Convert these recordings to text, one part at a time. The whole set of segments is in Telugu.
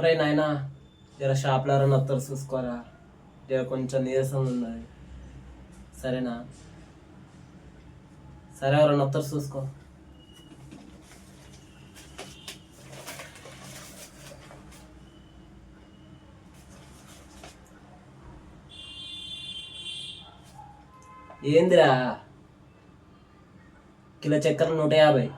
ఒరే నాయనా జర షాప్లో ఎవరైనా వస్తారు చూసుకోరా? జర కొంచెం నీరసం ఉన్నది. సరేనా? సరే ఎవరైనా వస్తారు చూసుకో. ఏందిరా? కిలో చక్కెర నూట యాభై.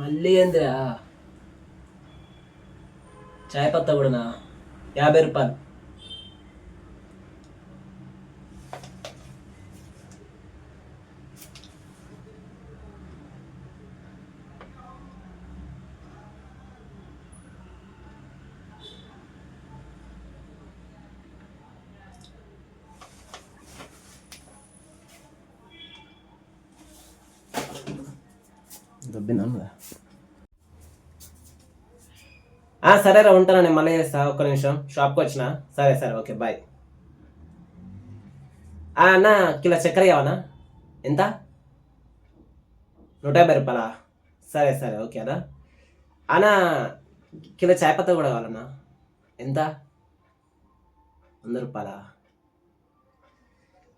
మళ్ళీ ఏందిరా? చాయ్ పత్తా కూడానా యాభై రూపాయలు. దొబ్బినా సరేరా ఉంటాను నేను మళ్ళీ చేస్తా. ఒక్క నిమిషం. షాప్కి వచ్చిన? సరే సరే ఓకే బాయ్. ఆ, అన్న కిలో చక్కెర కావనా ఎంత? నూట యాభై రూపాయలా? సరే సరే ఓకే అన్నా. అన్న కిలో చాయ్ పత్తా కూడా కావాలన్నా? ఎంత? వంద రూపాయలా?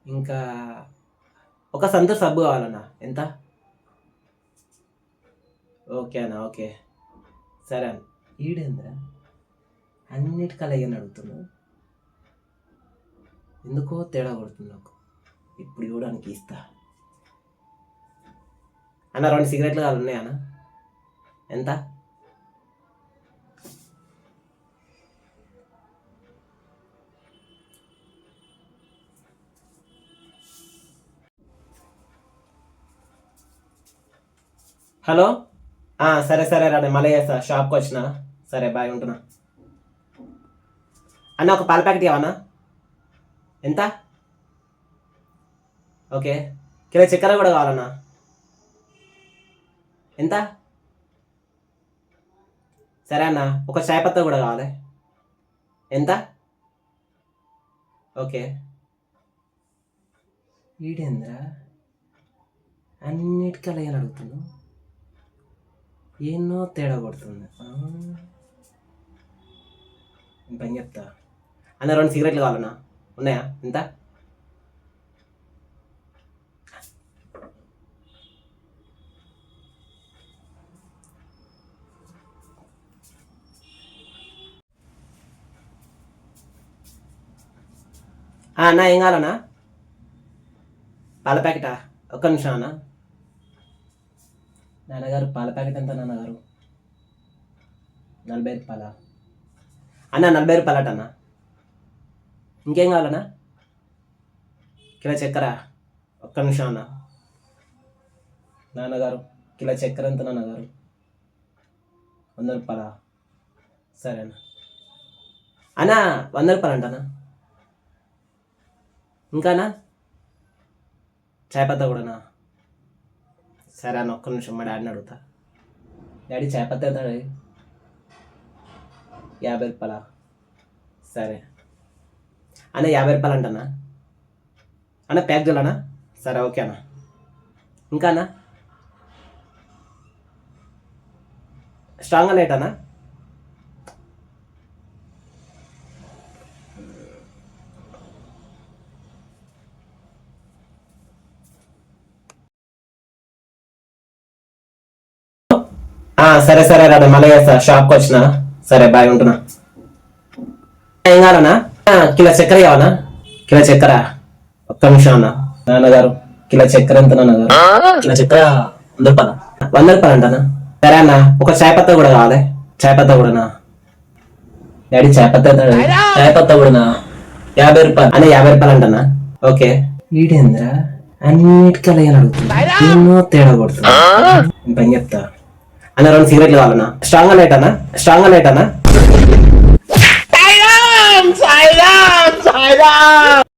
ఇంకా ఒక సంతూర్ సబ్బు కావాలన్నా? ఎంత? ఓకే అన్న ఓకే. సరే అన్న. ఈడేంద్రా? అన్నిటికల్లా అయ్యని అడుగుతున్నావు ఎందుకో తేడా కొడుతుంది నాకు. ఇప్పుడు ఇవ్వడానికి ఇస్తా. అన్న రెండు సిగరెట్లు కాదు ఉన్నాయా అన్న? ఎంత? హలో? సరే సరే రా మళ్ళీ చేస్తా. షాప్కి వచ్చిన. సరే బాయ్ ఉంటున్నా. అన్న ఒక పాల ప్యాకెట్ ఇవ్వనా? ఎంత? ఓకే. కిలో చక్కెర కూడా కావాలన్నా? ఎంత? సరే అన్న. ఒక చాయ్ పత్తా కూడా కావాలి. ఎంత? ఓకే. వీడేంద్రా అన్నిటికీ అలా అడుగుతున్నావు? ఎన్నో తేడా కొడుతుంది. పని చెప్తా. అన్న రెండు సిగరెట్లు కావాలన్నా? ఉన్నాయా? ఎంత అన్న ఏం కావాలన్నా? పాల ప్యాకెటా? ఒక్క నిమిషం అన్న. నాన్నగారు పాల ప్యాకెట్ ఎంత నాన్నగారు? నలభై రూపాయల అన్న నలభై రూపాయలట అన్న. ఇంకేం కావాలన్నా? కిలో చక్కెర ఒక్క నిమిషం అన్న. నాన్నగారు కిలో చక్కెర ఎంత నాన్నగారు? వంద రూపాయల? సరే అన్న. అన్న వంద రూపాయలు అంటనా ఇంకానా చాయ్ పత్తా కూడానా సరే అన్న ఒక్క నిమిషం మా డాడీని అడుగుతా. డాడీ చాయ్ యాభై రూపాయలా? సరే. అన్న యాభై రూపాయలు అంటనా అన్న ప్యాక్ చేయాలనా? సరే ఓకే అన్న. ఇంకా అన్న? స్ట్రాంగ్ లేట్ అన్నా సరే సరే రాడు మళ్ళీ చేస్తా. షాప్కి వచ్చిన. సరే బాయ్ ఉంటున్నా. ఏం కావాలన్నా? కిలో చక్కెర కావాలా కిలో చక్కెర. ఒక్క నిమిషం అన్న. నాన్నగారు కిలో చక్కెర ఎంత నాన్నగారు? కిలో చక్కెర వంద రూపాయల. వంద రూపాయలు అంటానా? సరే అన్న ఒక చాయ్ పత్తా కూడా కావాలి. చాయ్ పత్తా కూడానా డాడీ చాయ్ పత్తా? చాయ్ పత్తా కూడానా యాభై రూపాయలు. అన్న యాభై రూపాయలు అంటానా? ఓకే. వీడేంద్రా అన్నిటికీ అడుగుతున్నా ఎన్నో తేడా నేను పని చెప్తా. అన్న రెండు సిగరెట్లు కావాలన్నా. స్ట్రాంగ్ లైట్ అన్న స్ట్రాంగ్ లైట్ అన్న